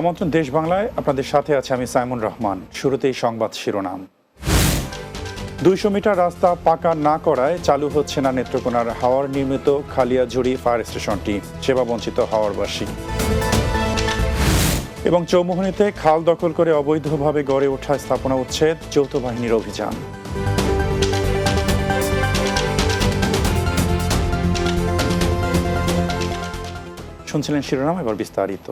আমন্ত্রণ দেশ বাংলায়। আপনাদের সাথে আছে আমি সাইমুন রহমান। শুরুতেই সংবাদ শিরোনাম। দুইশো মিটার রাস্তা পাকা না করায় চালু হচ্ছে না নেত্রকোনার হাওয়ার নির্মিত খালিয়াঝুড়ি ফায়ার স্টেশনটি। সেবা বঞ্চিত হাওয়ারবাসী এবং চৌমোহনীতে খাল দখল করে অবৈধভাবে গড়ে ওঠা স্থাপনা উচ্ছেদ, যৌথ বাহিনীর অভিযান। শুনছিলেন শিরোনাম, এবার বিস্তারিত।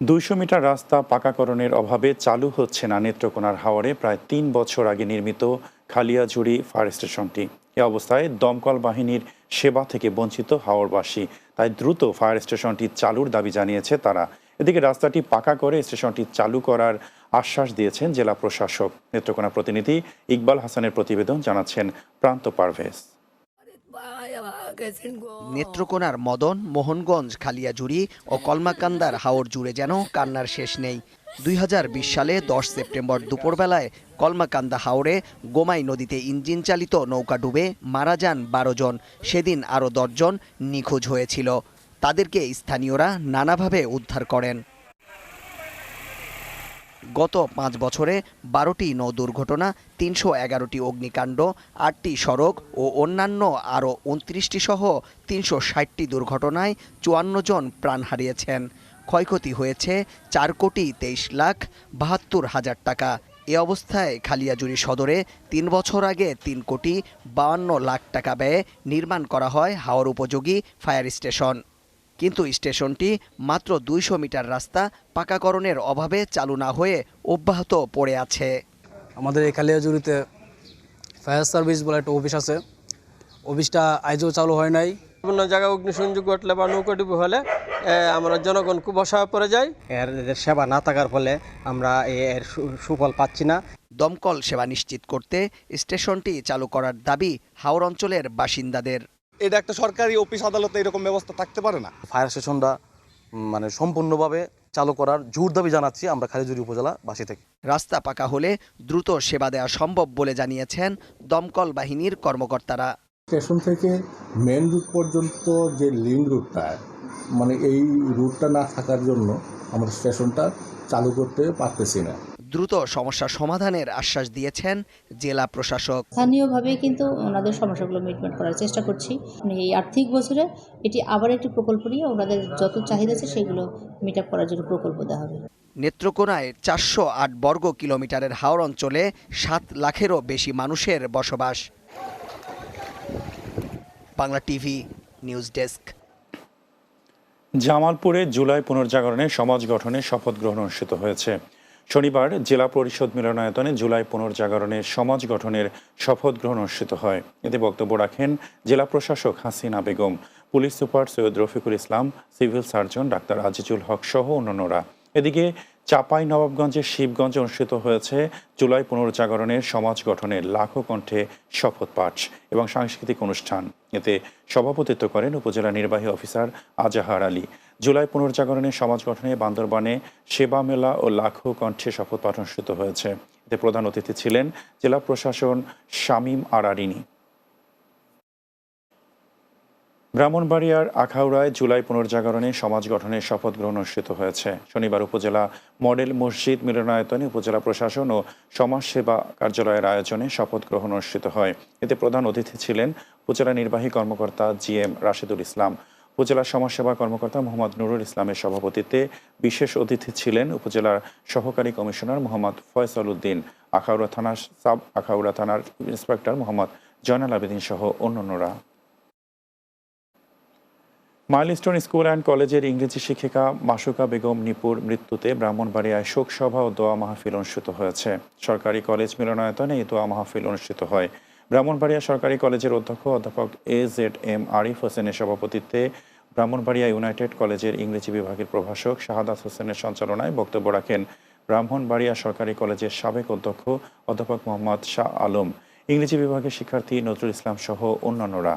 দুইশো মিটার রাস্তা পাকাকরণের অভাবে চালু হচ্ছে না নেত্রকোনার হাওরে, প্রায় তিন বছর আগে নির্মিত খালিয়াঝুড়ি ফায়ার স্টেশনটি। এ অবস্থায় দমকল বাহিনীর সেবা থেকে বঞ্চিত হাওরবাসী। তাই দ্রুত ফায়ার স্টেশনটি চালুর দাবি জানিয়েছে তারা। এদিকে রাস্তাটি পাকা করে স্টেশনটি চালু করার আশ্বাস দিয়েছেন জেলা প্রশাসক। নেত্রকোনা প্রতিনিধি ইকবাল হাসানের প্রতিবেদন জানাচ্ছেন প্রান্ত পারভেজ। নেত্রকোনার মদন মোহনগঞ্জ খালিয়াজুড়ি ও কলমাকান্দার হাওর জুড়ে যেন কান্নার শেষ নেই। দুই হাজার বিশ সালে দশ সেপ্টেম্বর দুপুরবেলায় কলমাকান্দা হাওরে গোমাই নদীতে ইঞ্জিন চালিত নৌকা ডুবে মারা যান বারো জন। সেদিন আরও দশজন নিখোঁজ হয়েছিল। তাদেরকে স্থানীয়রা নানাভাবে উদ্ধার করেন। গত পাঁচ বছরে বারোটি নৌ দুর্ঘটনা, তিনশো এগারোটি অগ্নিকাণ্ড, আটটি সড়ক ও অন্যান্য আরও উনত্রিশটি সহ তিনশো ষাটটি দুর্ঘটনায় চুয়ান্ন জন প্রাণ হারিয়েছেন। ক্ষয়ক্ষতি হয়েছে চার কোটি তেইশ লাখ বাহাত্তর হাজার টাকা। এ অবস্থায় খালিয়াজুড়ি সদরে তিন বছর আগে তিন কোটি বাউান্ন লাখ টাকা ব্যয়ে নির্মাণ করা হয় হাওর উপযোগী ফায়ার স্টেশন। কিন্তু স্টেশনটি মাত্র দুইশো মিটার রাস্তা পাকাকরণের অভাবে চালু না হয়ে অব্যাহত পড়ে আছে। আমাদের এই কালিয়াজুড়িতে ফায়ার সার্ভিস বলে একটা অফিস আছে। অফিসটা আজও চালু হয় নাই। বিভিন্ন জায়গায় অগ্নিসংযোগ ঘটলে বা নৌকাডুবি হলে আমরা জনগণ খুব অসহায় পড়ে যায় এর এদের সেবা না থাকার ফলে আমরা এ- এর সু- সুফল পাচ্ছি না। দমকল সেবা নিশ্চিত করতে স্টেশনটি চালু করার দাবি হাওর অঞ্চলের বাসিন্দাদের। এটা একটা সরকারি অফিস আদালতে এরকম ব্যবস্থা থাকতে পারে না? ফায়ার স্টেশনটা মানে সম্পূর্ণভাবে চালু করার জোর দাবি জানাচ্ছি আমরা খালিজুরি উপজেলা বাসী থেকে। রাস্তা পাকা হলে দ্রুত সেবা দেওয়া সম্ভব বলে জানিয়েছেন দমকল বাহিনীর কর্মকর্তারা। স্টেশন থেকে মেন রুট পর্যন্ত যে লিঙ্ক রুটটা মানে এই রুটটা না থাকার জন্য আমরা স্টেশনটা চালু করতে পারতেছি না। দ্রুত সমস্যা সমাধানের আশ্বাস দিয়েছেন জেলা প্রশাসক। স্থানীয়ভাবে কিন্তু ওনাদের সমস্যাগুলো মিটমেট করার চেষ্টা করছি। মানে এই আর্থিক বছরে এটি আবার একটি প্রকল্প নিয়ে ওনাদের যত চাহিদা আছে সেগুলো মিট আপ করার জন্য প্রকল্প দেওয়া হবে। নেত্রকোনায় চারশো আট বর্গ কিলোমিটারের হাওর অঞ্চলে সাত লাখেরও বেশি মানুষের বসবাস। Bangla TV news desk. জামালপুরে জুলাই পুনর্জাগরণে সমাজ গঠনে শপথ গ্রহণ অনুষ্ঠিত হয়েছে। শনিবার জেলা পরিষদ মিলনায়তনে জুলাই পুনর্জাগরণের সমাজ গঠনের শপথ গ্রহণ অনুষ্ঠিত হয়। এতে বক্তব্য রাখেন জেলা প্রশাসক Hasina Begum, police super Syed Rafiqul Islam, civil surgeon doctor Azizul Haque সহ অন্যান্যরা। এদিকে চাপাই নবাবগঞ্জের শিবগঞ্জে অনুষ্ঠিত হয়েছে জুলাই পুনর্জাগরণের সমাজ গঠনের লাখো কণ্ঠে শপথ পাঠ এবং সাংস্কৃতিক অনুষ্ঠান। এতে সভাপতিত্ব করেন উপজেলা নির্বাহী অফিসার আজাহার আলী। জুলাই পুনর্জাগরণের সমাজ গঠনে বান্দরবানে সেবা মেলা ও লাখো কণ্ঠে শপথ পাঠ অনুষ্ঠিত হয়েছে। এতে প্রধান অতিথি ছিলেন জেলা প্রশাসন শামীম আরারিনী। ব্রাহ্মণবাড়িয়ার আখাউড়ায় জুলাই পুনর্জাগরণে সমাজ গঠনের শপথ গ্রহণ অনুষ্ঠিত হয়েছে। শনিবার উপজেলা মডেল মসজিদ মিলনায়তনে উপজেলা প্রশাসন ও সমাজসেবা কার্যালয়ের আয়োজনে শপথ গ্রহণ অনুষ্ঠিত হয়। এতে প্রধান অতিথি ছিলেন উপজেলা নির্বাহী কর্মকর্তা জি এম রাশেদুল ইসলাম। উপজেলা সমাজসেবা কর্মকর্তা মোহাম্মদ নুরুল ইসলামের সভাপতিত্বে বিশেষ অতিথি ছিলেন উপজেলার সহকারী কমিশনার মোহাম্মদ ফয়সাল উদ্দিন আখাউড়া থানার সাব আখাউড়া থানার ইন্সপেক্টর মোহাম্মদ জয়নাল আবেদিন সহ অন্যান্যরা। মাইলস্টোন স্কুল অ্যান্ড কলেজের ইংরেজি শিক্ষিকা মাসুকা বেগম নিপুর মৃত্যুতে ব্রাহ্মণবাড়িয়ায় শোকসভা ও দোয়া মাহফিল অনুষ্ঠিত হয়েছে। সরকারি কলেজ মিলনায়তনে এই দোয়া মাহফিল অনুষ্ঠিত হয়। ব্রাহ্মণবাড়িয়া সরকারি কলেজের অধ্যক্ষ অধ্যাপক এ জেড এম আরিফ হোসেনের সভাপতিত্বে ব্রাহ্মণবাড়িয়া ইউনাইটেড কলেজের ইংরেজি বিভাগের প্রভাষক শাহাদাত হোসেনের সঞ্চালনায় বক্তব্য রাখেন ব্রাহ্মণবাড়িয়া সরকারি কলেজের সাবেক অধ্যক্ষ অধ্যাপক মোহাম্মদ শাহ আলম। ইংরেজি বিভাগের শিক্ষার্থী নজরুল ইসলাম সহ অন্যান্যরা।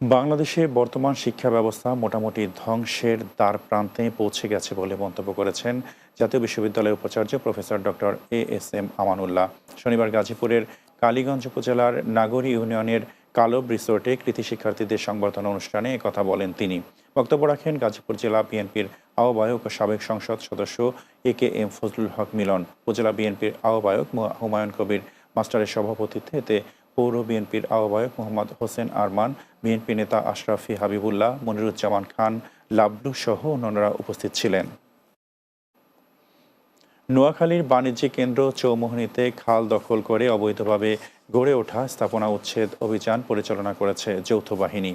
বাংলাদেশে বর্তমান শিক্ষা ব্যবস্থা মোটামুটি ধ্বংসের দ্বার প্রান্তে পৌঁছে গেছে বলে মন্তব্য করেছেন জাতীয় বিশ্ববিদ্যালয়ের উপাচার্য professor doctor A S M Amanullah. শনিবার গাজীপুরের কালীগঞ্জ উপজেলার নাগরী ইউনিয়নের কালব রিসোর্টে কৃতি শিক্ষার্থীদের সংবর্ধনা অনুষ্ঠানে কথা বলেন তিনি। বক্তব্য রাখেন গাজীপুর জেলা বিএনপির আহ্বায়ক ও সাবেক সংসদ সদস্য এ কে এম ফজলুল হক মিলন। উপজেলা বিএনপির আহ্বায়ক হুমায়ুন কবির মাস্টারের সভাপতিত্বে এতে পৌর বিএনপির আহ্বায়ক মোহাম্মদ হোসেন আরমান, বিএনপি নেতা আশরাফি হাবিবুল্লাহ, মনিরুজ্জামান খান, লাবলু সহ অন্যান্যরা উপস্থিত ছিলেন। নোয়াখালীর বাণিজ্যিক কেন্দ্র চৌমোহনীতে খাল দখল করে অবৈধভাবে গড়ে ওঠা স্থাপনা উচ্ছেদ অভিযান পরিচালনা করেছে যৌথ বাহিনী।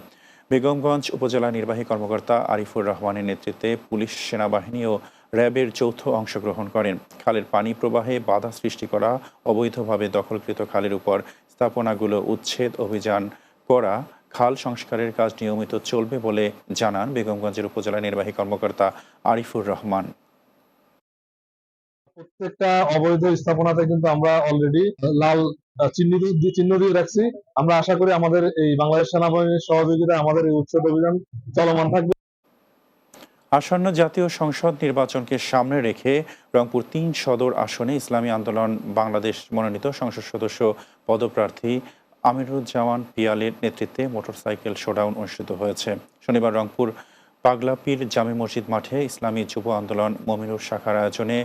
বেগমগঞ্জ উপজেলা নির্বাহী কর্মকর্তা আরিফুর রহমানের নেতৃত্বে পুলিশ, সেনাবাহিনী ও র্যাবের যৌথ অংশগ্রহণ করেন। খালের পানি প্রবাহে বাধা সৃষ্টি করা, অবৈধভাবে দখলকৃত খালের উপর স্থাপনাগুলো উচ্ছেদ অভিযান করা, খাল সংস্কারের কাজ নিয়মিত চলবে বলে জানান বেগমগঞ্জের উপজেলা নির্বাহী কর্মকর্তা আরিফুর রহমান। প্রত্যেকটা অবৈধ স্থাপনাতে কিন্তু আমরা অলরেডি লাল আহ, চিহ্ন দিয়ে রাখছি। আমরা আশা করি আমাদের এই বাংলাদেশ সেনাবাহিনীর সহযোগিতায় আমাদের এই উচ্ছেদ অভিযান চলমান থাকবে। আসন্ন জাতীয় সংসদ নির্বাচনকে সামনে রেখে রংপুর তিন সদর আসনে ইসলামী আন্দোলন বাংলাদেশ মনোনীত সংসদ সদস্য পদপ্রার্থী আমিরুজ্জামান পিয়ালের নেতৃত্বে মোটরসাইকেল শোডাউন অনুষ্ঠিত হয়েছে। শনিবার রংপুর পাগলাপীর জামে মসজিদ মাঠে ইসলামী যুব আন্দোলন মমিনুর শাখার আয়োজনে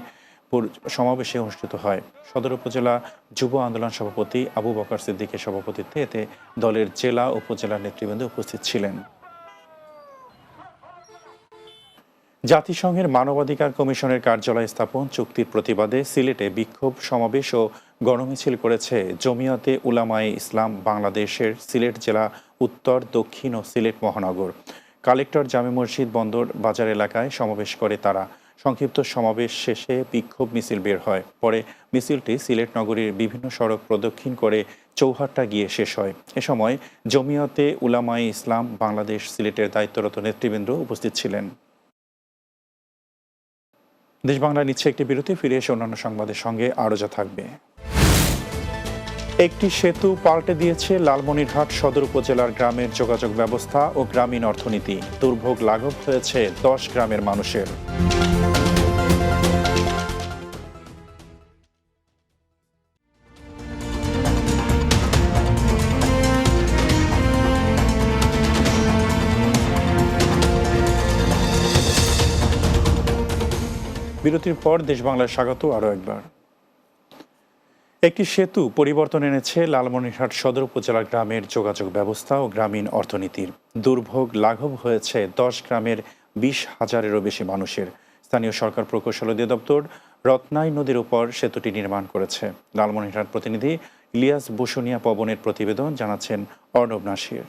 সমাবেশে অনুষ্ঠিত হয়। সদর উপজেলা যুব আন্দোলন সভাপতি আবু বকর সিদ্দিকের সভাপতিত্বে এতে দলের জেলা উপজেলা নেতৃবৃন্দ উপস্থিত ছিলেন। জাতিসংঘের মানবাধিকার কমিশনের কার্যালয় স্থাপন চুক্তির প্রতিবাদে সিলেটে বিক্ষোভ, সমাবেশ ও গণমিছিল করেছে জমিয়তে উলামায়ে ইসলাম বাংলাদেশের সিলেট জেলা উত্তর, দক্ষিণ ও সিলেট মহানগর। কালেক্টর জামে মসজিদ বন্দর বাজার এলাকায় সমাবেশ করে তারা। সংক্ষিপ্ত সমাবেশ শেষে বিক্ষোভ মিছিল বের হয়। পরে মিছিলটি সিলেট নগরীর বিভিন্ন সড়ক প্রদক্ষিণ করে চৌহাট্টা গিয়ে শেষ হয়। এ সময় জমিয়তে উলামাই ইসলাম বাংলাদেশ সিলেটের দায়িত্বরত নেতৃবৃন্দ উপস্থিত ছিলেন। দেশ বাংলা নিচ্ছে একটি বিরতি, ফিরে এসে অন্যান্য সংবাদের সঙ্গে আরও যা থাকবে। একটি সেতু পাল্টে দিয়েছে লালমনিরহাট সদর উপজেলার গ্রামের যোগাযোগ ব্যবস্থা ও গ্রামীণ অর্থনীতি। দুর্ভোগ লাঘব হয়েছে দশ গ্রামের মানুষের। বিরতির পর দেশ বাংলার স্বাগত আরও একবার। একটি সেতু পরিবর্তন এনেছে লালমনিরহাট সদর উপজেলার গ্রামের যোগাযোগ ব্যবস্থা ও গ্রামীণ অর্থনীতির। দুর্ভোগ লাঘব হয়েছে দশ গ্রামের বিশ হাজারেরও বেশি মানুষের। স্থানীয় সরকার প্রকৌশল অধিদপ্তর রত্নাই নদীর উপর সেতুটি নির্মাণ করেছে। লালমনিরহাট প্রতিনিধি ইলিয়াস বসুনিয়া পবনের প্রতিবেদন জানাচ্ছেন অর্ণব নাসির।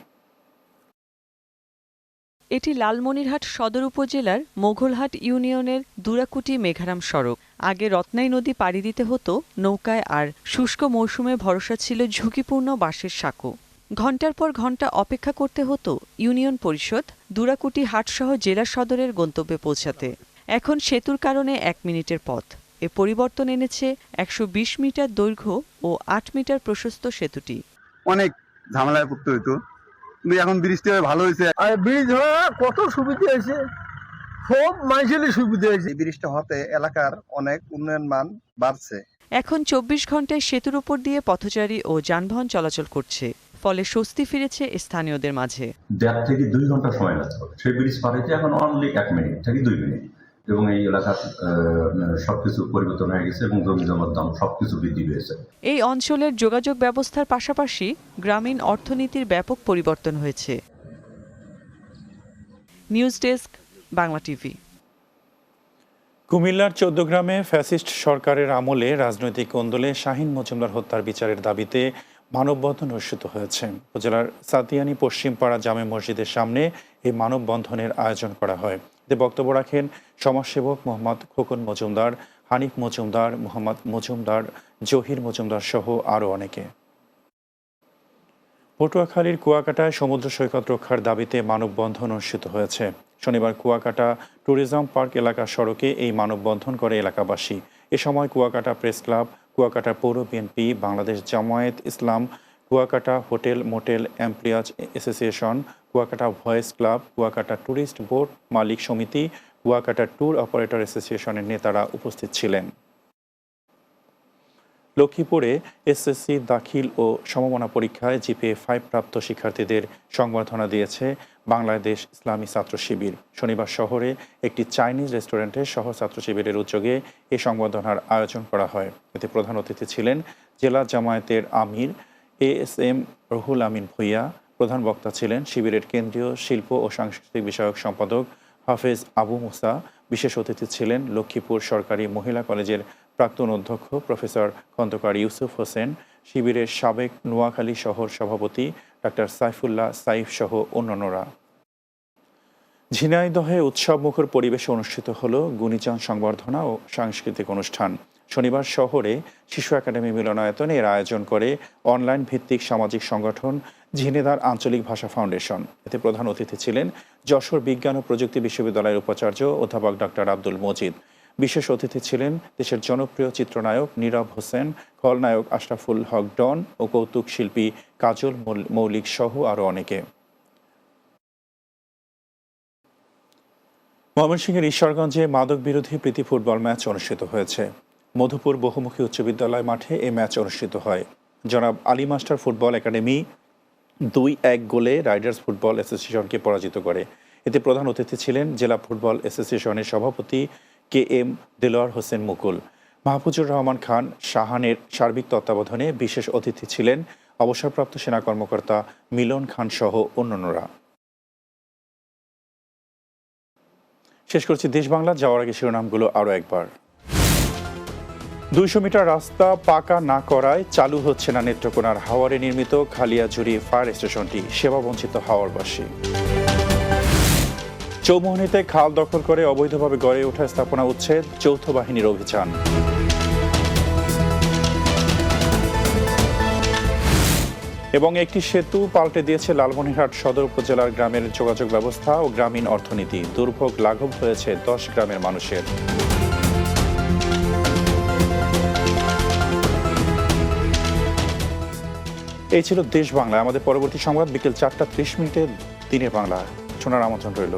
এটি লালমনিরহাট সদর উপজেলার মোঘলহাট ইউনিয়নের দুরাকুটি মেঘারাম সড়ক। আগে রত্নাই নদী পাড়ি দিতে হতো নৌকায় আর শুষ্ক মৌসুমে ভরসা ছিল ঝুঁকিপূর্ণ বাঁশের সাঁকো। ঘণ্টার পর ঘণ্টা অপেক্ষা করতে হতো ইউনিয়ন পরিষদ দুরাকুটি হাটসহ জেলা সদরের গন্তব্যে পৌঁছাতে। এখন সেতুর কারণে এক মিনিটের পথ। এ পরিবর্তন এনেছে একশো বিশ মিটার দৈর্ঘ্য ও আট মিটার প্রশস্ত সেতুটি। অনেক ঝামেলায় পড়তে হইতো। এখন বৃষ্টি হয়ে ভালো হয়েছে। আর ব্রিজ হওয়া কত সুবিধা হয়েছে। সব মানুষেরই সুবিধা হয়েছে। এই বৃষ্টি হতে এলাকার অনেক উন্নয়ন মান বাড়ছে। এখন চব্বিশ ঘন্টায় সেতুর উপর দিয়ে পথচারী ও যানবাহন চলাচল করছে। ফলে স্বস্তি ফিরেছে স্থানীয়দের মাঝে। দেড় থেকে দুই ঘণ্টা সময় লাগতো সেই ব্রিজ পার হইতে এখন অনলি এক মিনিট থেকে দুই মিনিট এবং এই এলাকার সবকিছু পরিবর্তন হয়ে গেছে এবং জমি জমার দাম সবকিছু বৃদ্ধি পেয়েছে। এই অঞ্চলের যোগাযোগ ব্যবস্থার পাশাপাশি গ্রামীণ অর্থনীতির ব্যাপক পরিবর্তন হয়েছে। News desk Bangla TV. কুমিল্লার চৌদ্দগ্রামে ফ্যাসিস্ট সরকারের আমলে রাজনৈতিক কোন্দলে শাহিন মজুমদার হত্যার বিচারের দাবিতে মানববন্ধন অনুষ্ঠিত হয়েছে। উপজেলার সাতিয়ানি পশ্চিমপাড়া জামে মসজিদের সামনে এই মানববন্ধনের আয়োজন করা হয়। বক্তব্য রাখেন সমাজসেবক মোহাম্মদ খোকন মজুমদার, হানিফ মজুমদার, মোহাম্মদ মজুমদার, জহির মজুমদার সহ আরও অনেকে। পটুয়াখালীর কুয়াকাটায় সমুদ্র সৈকত রক্ষার দাবিতে মানববন্ধন অনুষ্ঠিত হয়েছে। শনিবার কুয়াকাটা ট্যুরিজম পার্ক এলাকা সড়কে এই মানববন্ধন করে এলাকাবাসী। এ সময় কুয়াকাটা প্রেস ক্লাব, কুয়াকাটা পৌর BNP, Bangladesh Jamaat Islam Kuakata hotel motel employees association, Kuakata voice club, Kuakata tourist board মালিক সমিতি, কুয়াকাটা ট্যুর অপারেটর অ্যাসোসিয়েশনের নেতারা উপস্থিত ছিলেন। লক্ষ্মীপুরে এসএসসি দাখিল ও সমমনা পরীক্ষায় জিপিএ ফাইভ প্রাপ্ত শিক্ষার্থীদের সংবর্ধনা দিয়েছে বাংলাদেশ ইসলামী ছাত্র শিবির। শনিবার শহরে একটি চাইনিজ রেস্টুরেন্টে সহ ছাত্র শিবিরের উদ্যোগে এই সংবর্ধনার আয়োজন করা হয়। এতে প্রধান অতিথি ছিলেন জেলা জামায়াতের আমির A S M Ruhul Amin Bhuiyan প্রধান বক্তা ছিলেন শিবিরের কেন্দ্রীয় শিল্প ও সাংস্কৃতিক বিষয়ক সম্পাদক হাফেজ আবু মুসা। বিশেষ অতিথি ছিলেন লক্ষ্মীপুর সরকারি মহিলা কলেজের প্রাক্তন অধ্যক্ষ প্রফেসর খন্দকার ইউসুফ হোসেন, শিবিরের সাবেক নোয়াখালী শহর সভাপতি ডাক্তার সাইফুল্লাহ সাইফ সহ অন্যান্যরা। ঝিনাইদহে উৎসবমুখর পরিবেশে অনুষ্ঠিত হল গুণীচান সংবর্ধনা ও সাংস্কৃতিক অনুষ্ঠান। শনিবার শহরে শিশু একাডেমি মিলনায়তনে এর আয়োজন করে অনলাইন ভিত্তিক সামাজিক সংগঠন ঝিনেদার আঞ্চলিক ভাষা ফাউন্ডেশন। এতে প্রধান অতিথি ছিলেন যশোর বিজ্ঞান ও প্রযুক্তি বিশ্ববিদ্যালয়ের উপাচার্য অধ্যাপক ডক্টর আব্দুল মজিদ। বিশেষ অতিথি ছিলেন দেশের জনপ্রিয় চিত্রনায়ক নীরব হোসেন, খলনায়ক আশরাফুল হক ডন ও কৌতুক শিল্পী কাজল মৌলিক সহ আরও অনেকে। ময়মনসিংহের ঈশ্বরগঞ্জে মাদক বিরোধী প্রীতি ফুটবল ম্যাচ অনুষ্ঠিত হয়েছে। মধুপুর বহুমুখী উচ্চ বিদ্যালয় মাঠে এই ম্যাচ অনুষ্ঠিত হয়। জনাব আলী মাস্টার ফুটবল একাডেমি দুই এক গোলে রাইডার্স ফুটবল অ্যাসোসিয়েশনকে পরাজিত করে। এতে প্রধান অতিথি ছিলেন জেলা ফুটবল অ্যাসোসিয়েশনের সভাপতি কে এম দেলোয়ার হোসেন মুকুল। মাহফুজুর রহমান খান শাহানের সার্বিক তত্ত্বাবধানে বিশেষ অতিথি ছিলেন। অবসরপ্রাপ্ত সেনা কর্মকর্তা মিলন খান সহ অন্যান্যরা। শেষ করছি দেশ বাংলা। যাওয়ার আগে শিরোনামগুলো আরও একবার। দুইশো মিটার রাস্তা পাকা না করায় চালু হচ্ছে না নেত্রকোনার হাওয়ারে নির্মিত খালিয়াঝুরি ফায়ার স্টেশনটি, সেবাবঞ্চিত হাওয়ারবাসী। চৌমোহনীতে খাল দখল করে অবৈধভাবে গড়ে ওঠা স্থাপনা উচ্ছেদ, যৌথ বাহিনীর অভিযান। এবং একটি সেতু পাল্টে দিয়েছে লালমনিরহাট সদর উপজেলার গ্রামের যোগাযোগ ব্যবস্থা ও গ্রামীণ অর্থনীতি। দুর্ভোগ লাঘব হয়েছে দশ গ্রামের মানুষের। এই ছিল দেশ বাংলা। আমাদের পরবর্তী সংবাদ বিকেল চারটা ত্রিশ মিনিটে দিনের বাংলা। শোনার আমন্ত্রণ রইল।